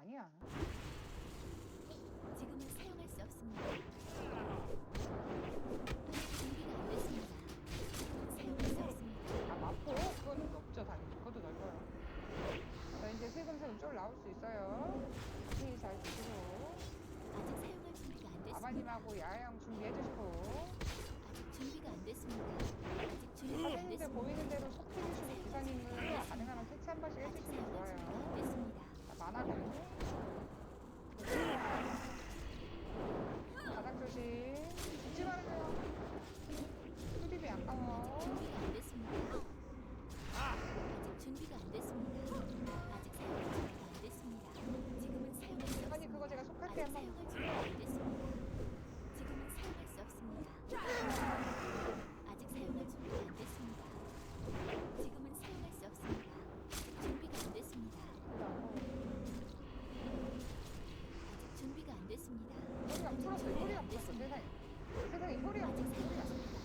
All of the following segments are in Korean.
아니야. 지금은 사용할 수 없습니다. 준비가 안 됐습니다. 지금은 사용할 수 없습니다. 아? 그거는 당연히. 그것도 넓어요. 자, 이제 슬금슬금 쭉 나올 수 있어요. 키잘 주시고, 아직 사용할 준비가 안 됐습니다. 아버님하고 야영 준비해 주시 됐습니다. 소리가 풀었어. 소리가 풀었어. 세상에. 세상에 아직 풀었어.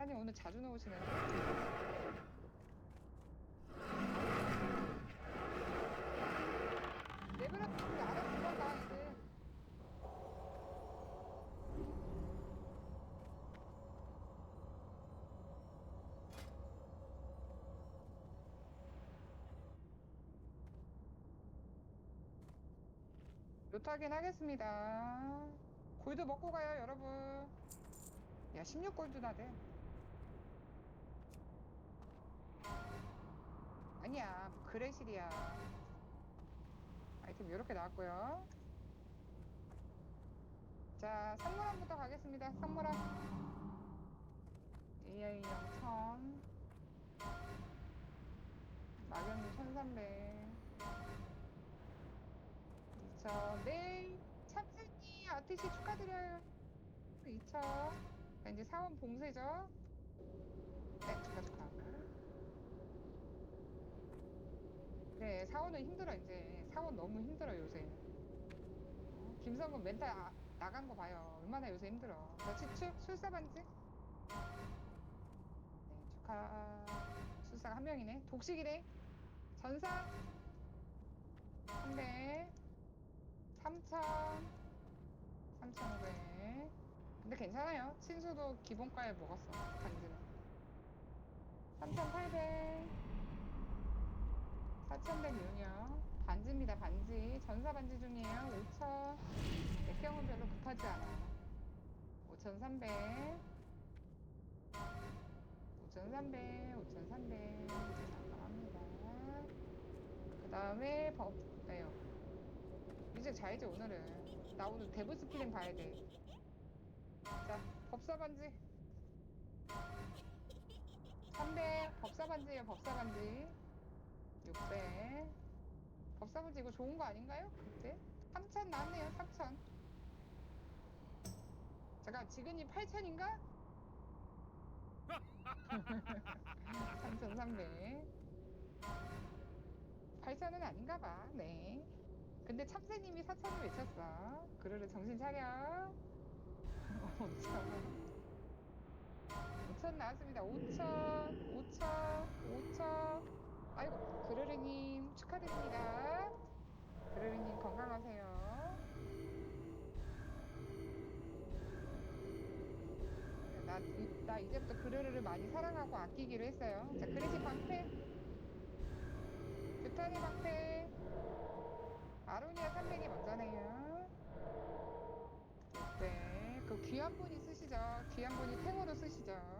아니, 오늘 자주 나오시는데. 레벨업 알아서 들어가, 이제. 요타긴 하겠습니다. 골드 먹고 가요, 여러분. 야, 16골드나 돼. 아니야, 그레실이야. 아이템 이렇게 나왔고요. 자, 선물함부터 가겠습니다. 선물함. AI 0천. 막연히 1300. 2천. 네. 참새님, 아티시 축하드려요. 2천. 자, 이제 사원 봉쇄죠. 네, 축하, 축하. 네, 사원은 힘들어, 이제. 사원 너무 힘들어, 요새. 어, 김성근 멘탈 아- 나간 거 봐요. 얼마나 요새 힘들어. 자, 치축, 술사 반지. 네, 축하. 술사가 한 명이네. 독식이네. 전사. 300. 3,000. 3,500. 근데 괜찮아요. 친수도 기본가에 먹었어. 반지는. 3,800. 4,100 용이요. 반지입니다, 반지. 전사 반지 중이에요. 5,000. 액경은 별로 급하지 않아. 5,300. 5,300. 5,300. 잠깐합니다. 그 다음에 법, 네요. 이제 자야지, 오늘은. 나 오늘 데브 스피링 봐야 돼. 자, 법사 반지. 300. 법사 반지예요, 법사 반지. 600. 법사 반지 이거 좋은 거 아닌가요? 그때? 3,000 나왔네요, 3,000. 잠깐, 지근이 8,000인가? 3,300. 8,000은 아닌가 봐, 네. 근데 참새님이 4,000을 외쳤어. 그러려 정신 차려. 5,000. 5천 나왔습니다. 5천, 5천, 5천. 아이고 그르르님 축하드립니다. 그르르님 건강하세요. 나, 나 이제부터 그르르를 많이 사랑하고 아끼기로 했어요. 자 크래시 방패 규탄이 방패 아로니아 산맥이 먼저네요. 네, 그 귀한 분이 쓰시죠. 귀한 분이 탱으로 쓰시죠.